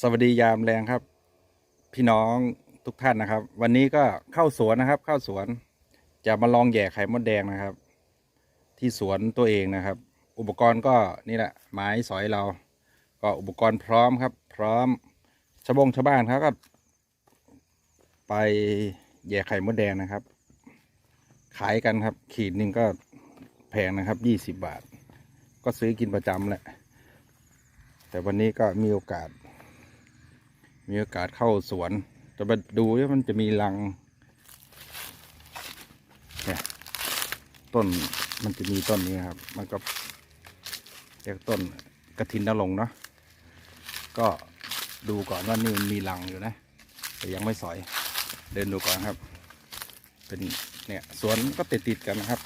สวัสดียามแรงครับ พี่น้องทุกท่านนะครับ วันนี้ก็เข้าสวนนะครับ เข้าสวน จะมาลองแย่ไข่มดแดงนะครับ ที่สวนตัวเองนะครับ อุปกรณ์ก็นี่แหละไม้สอยเรา ก็อุปกรณ์พร้อมครับ พร้อมชาวบงชาวบ้านเขาก็ไปแย่ไข่มดแดงนะครับ ขายกันครับ ขีดหนึ่งก็แพงนะครับยี่สิบบาท ก็ซื้อกินประจำแหละแต่วันนี้ก็มีโอกาส มีโอกาสเข้าสวนจะมาดูว่ามันจะมีรังเนี่ยต้นมันจะมีต้นนี้ครับ มันก็เรียกต้นกระถินนรงเนาะก็ดูก่อนว่านี่มันมีรังอยู่นะ แต่ยังไม่สอย เดินดูก่อนครับ เป็นเนี่ยสวนก็ติดติดกันนะครับ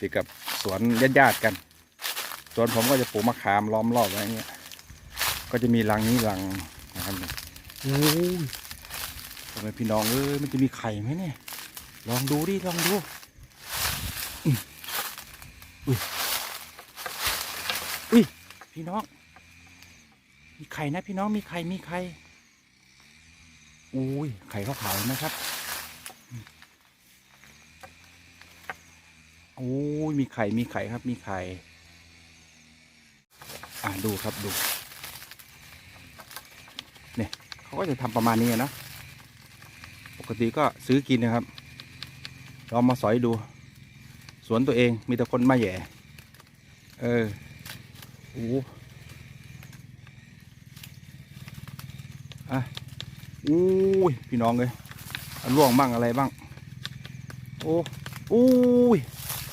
ติดกับสวนญาติๆกันสวนผมก็จะปลูกมะขามล้อมรอบไว้อย่างเงี้ยก็จะมีรังนี้รัง นะครับโอ้ยทำไมพี่น้องเอ้ยมันจะมีไข่ไหมเนี่ย ลองดูดิลองดูอุ้ยอุ้ยพี่น้อง มีไข่นะพี่น้องมีไข่มีไข่อุ้ยไข่ขาวๆนะครับโอ้ยมีไข่มีไข่ครับมีไข่ อ่าดูครับดู เนี่ยเขาก็จะทำประมาณนี้นะ ปกติก็ซื้อกินนะครับลองมาสอยดู สวนตัวเองมีแต่คนมาแย่ เออโอ้อะอู้ยพี่น้องเลยอันร่วงบ้างอะไรบ้าง โอ้อู้ย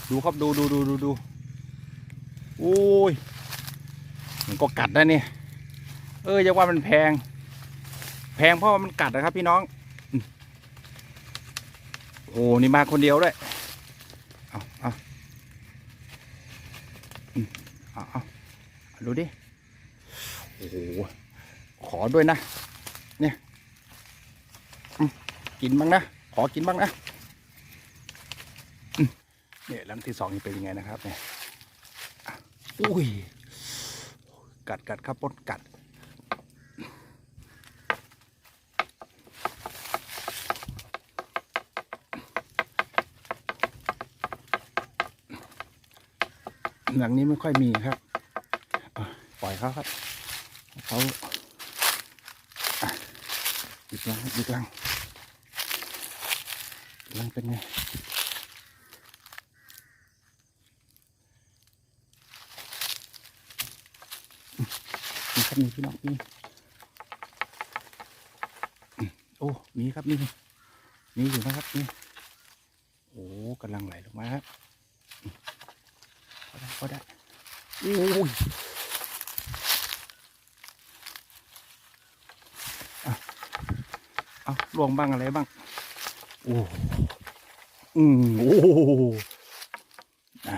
ดูครับดูดูดูดูดูโอ้ยมันก็กัดนะเนี่ย เออจะว่ามันแพง แพงเพราะว่ามันกัดนะครับ พี่น้องอืมโอ้นี่มาคนเดียวด้วยเอาเอาอืมเอาเอาเอาดูดิ โอ้โห ขอด้วยนะ เนี่ย กินบ้างนะ ขอกินบ้างนะ เนี่ยลังที่สองนี่เป็นยังไงนะครับเนี่ย อุ้ย กัดกัดครับปดกัด หลังนี้ไม่ค่อยมีครับปล่อยเขาครับเขาอีกลังอีกลังลังเป็นไงมีครับมีพี่น้องมีโอ้ มีครับมีมีอยู่นะครับนี่โอ้กำลังไหลลงมาครับ พอได้พอได้โอ้ยอะเอาลวงบ้างอะไรบ้าง โอ้อืมโอ้อะ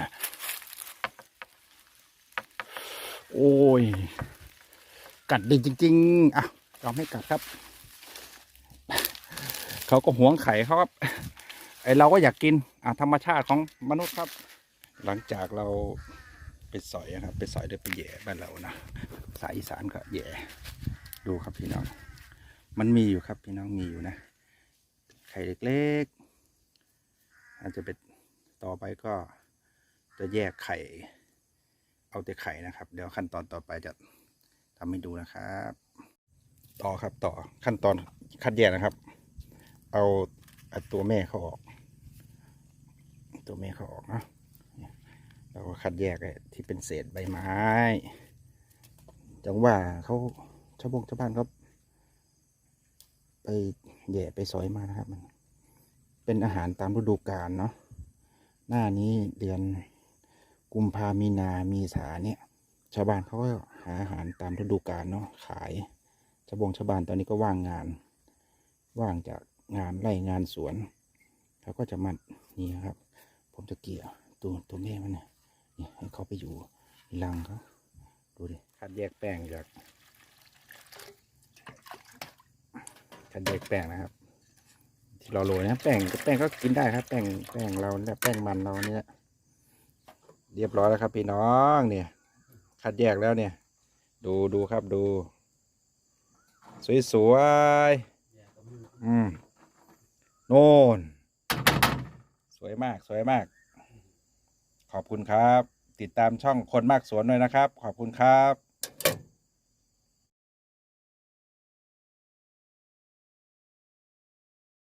โอ้ย กัดดีจริง ๆ อะยอมให้กัดครับ เขาก็หวงไข่เขาครับ ไอเราก็อยากกิน อะธรรมชาติของมนุษย์ครับ หลังจากเราไปสอยนะครับไปสอยเดือไปแย่บ้านเรานะสายอีสานก็แย่ดูครับพี่น้อง มันมีอยู่ครับพี่น้องมีอยู่นะ ไข่เล็กๆอาจจะเป็นต่อไปก็จะแยกไข่ เอาแต่ไข่นะครับ เดี๋ยวขั้นตอนต่อไปจะทำให้ดูนะครับ ต่อครับต่อขั้นตอนคัดแยกนะครับ เอาตัวแม่เขาออก ตัวแม่เขาออกเนาะ คัดแยกที่เป็นเศษใบไม้ จังว่าเขาชาวบงชาวบ้านเขาไปแย่ไปสอยมานะครับ มัน เป็นอาหารตามฤดูกาลเนาะหน้านี้เดือนกุมภามีนามีสาเนี่ย ชาวบ้านเขาก็หาอาหารตามฤดูกาลเนาะขายชาวบงชาวบ้านตอนนี้ก็ว่างงาน ว่างจากงานไร่งานสวนเขาก็จะมานี่ครับ ผมจะเกี่ยวตัวตัวแม่มันเนี่ย เขาไปอยู่รังเขาดูดิคัดแยกแป้งจากคัดแยกแป้งนะครับ ที่เราโรยนะแป้งแป้งก็กินได้ครับ แป้งแป้งเราเนี่ยแป้งมันเราเนี่ยเรียบร้อยแล้วครับ พี่น้องเนี่ย คัดแยกแล้วเนี่ย ดูดูครับดู สวยๆอืมโน่น สวยมากสวยมาก ขอบคุณครับ ติดตามช่องคนมากสวนด้วยนะครับ ขอบคุณครับ